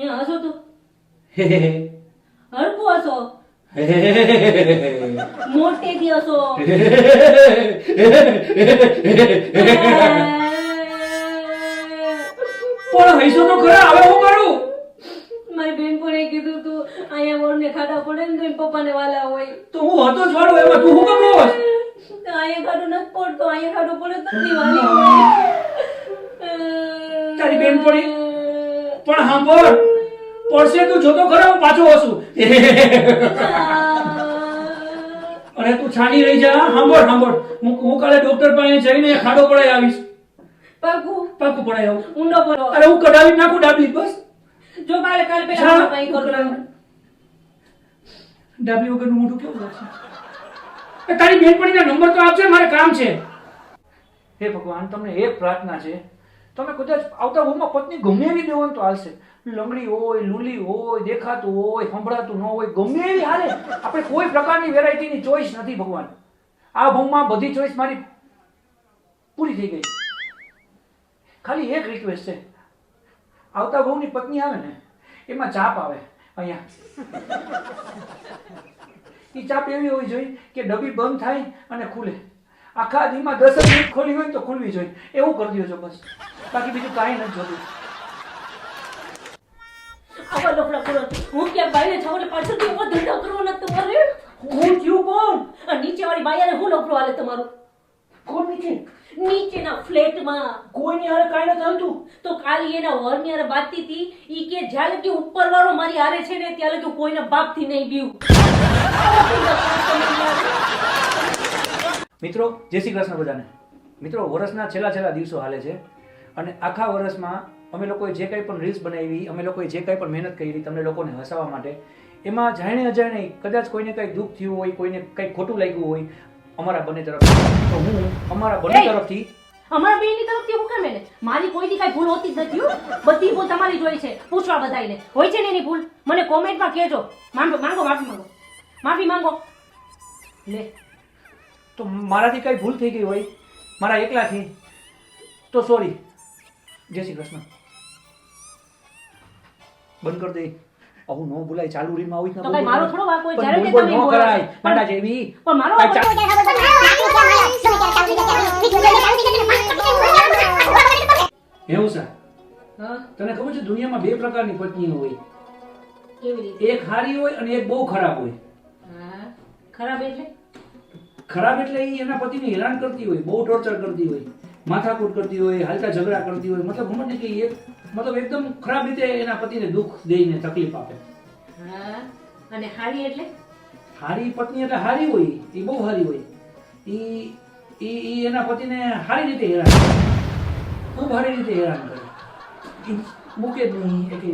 એ હસો તો. હરખું હસો. મોટેથી હસો પણ હૈસો તો ખરા હવે હું કરું મારી બેનપણીએ કીધું તું અહીંયા વળને ખાડા પડે ને તો પપ્પાને વાલા હોય તો હું હતો જ વાળો એમાં તું હું કેમ રોસ અહીંયા ખાડો ન પડતો અહીંયા ખાડો પડે તો દિવાળી વાલી તારી બેનપણી? પણ સાંભળ પડશે તું જોતો ખરો હું પાછો હસું અને તું છાની રહી જા સાંભળ સાંભળ. હું હું કાલે ડોક્ટર પાસે જઈને ખાડો પડાઈ આવીશ. પાકું? પાકું પડાઈ આવું. ઊંડો પડો અરે હું કઢાવી નાખું ડાબલી બસ. જો કાલે કાલે. પેલા કંઈ કરું ડાબલી વગરનું મોઢું કેવું લાગશે? એ તારી બેનપણીના નંબર તો આપજે મારે કામ છે. હે ભગવાન તમને એક પ્રાર્થના છે. તમે કદાચ આવતા રૂમમાં પત્ની ગમે એવી દેવાનું તો હાલશે. લંગડી હોય, લૂલી હોય, દેખાતું હોય, સંભળાતું ન હોય, ગમે એવી હાલે. આપણે કોઈ પ્રકારની વેરાયટીની ચોઈસ નથી ભગવાન. આ ભૂમમાં બધી ચોઈસ મારી પૂરી થઈ ગઈ. ખાલી એક રિક્વેસ્ટ છે. આવતા બહુની પત્ની આવે ને, એમાં ચાપ આવે અહીંયા. એ ચાપ એવી હોવી જોઈએ કે ડબ્બી બંધ થાય અને ખુલે. આખા દીમાં દસ જ મિનિટ ખોલી હોય તો ખુલવી જોઈએ. એવું કરી દેજો બસ. બાકી બીજું કાંઈ નથી જોતું આવા લફડા કરો હું ક્યાંક બાઈને એટલે પાછળથી એવો ધંધો કરવો તમારે? હું થયું કોણ? આ નીચેવાળી બાયાને હું લફડો હાલે તમારું? કોણ નીચે? નીચેના ફ્લેટમાં. કોઈની હારે કાંઈ નથી હાલતું. તો કાલી એના વરની હારે બાતી હતી. ઈ કે જ્યાં લગી ઉપર વાળો મારી હારે છે ને ત્યાં લગી કોઈના બાપથી નહીં બીવું. મિત્રો જય શ્રી કૃષ્ણ બધાને. મિત્રો વર્ષના છેલ્લા છેલ્લા દિવસો હાલે છે અને આખા વર્ષમાં અમે લોકોએ જે કંઈ પણ રીલ્સ બનાવી અમે લોકોએ જે કંઈ પણ મહેનત કરી તમને લોકોને હસાવવા માટે એમાં જાણે અજાણે કદાચ કોઈને કંઈ દુઃખ થયું હોય કોઈને કંઈ ખોટું લાગ્યું હોય અમારા બંને તરફથી. તો હું અમારા બંને તરફથી અમારા બેની તરફથી હું કેમ એને? મારી કોઈની કાંઈ ભૂલ હોતી જ નથી. બધી ભૂલ તમારી જ હોય છે. પૂછવા બધાયને. હોય છે ને એની ભૂલ? મને કોમેન્ટમાં કહેજો. માંગો માંગો માફી માંગો. માફી માંગો. લે. તો મારાથી કંઈ ભૂલ થઈ ગઈ હોય મારા એકલાથી તો સોરી જય શ્રી કૃષ્ણ. બંધ કરી દે. આવું ન બોલાય ચાલુ રીમાં આવી જ તો ન મારો થોડો વાંક હોય જ્યારે બોલ તમે કરાય. મારા જેવી પણ મારો એવું છે? તને ખબર છે દુનિયામાં બે પ્રકારની પત્નીઓ હોય? એક હારી હોય અને એક બહુ ખરાબ હોય. હા? ખરાબ એટલે? ખરાબ એટલે એ એના પતિને હેરાન કરતી હોય બહુ ટોર્ચર કરતી હોય માથાકૂટ કરતી હોય હાલતા ઝઘડા કરતી હોય મતલબ સમજ કે એ મતલબ એકદમ ખરાબ રીતે એના પતિને દુઃખ દઈને તકલીફ આપે. હા અને હારી એટલે? હારી પત્ની એટલે હારી હોય એ બહુ હારી હોય. એ એ એના પતિને હારી રીતે હેરાન કરે. ખૂબ હારી રીતે હેરાન કરે. મૂકે જ નહીં એકે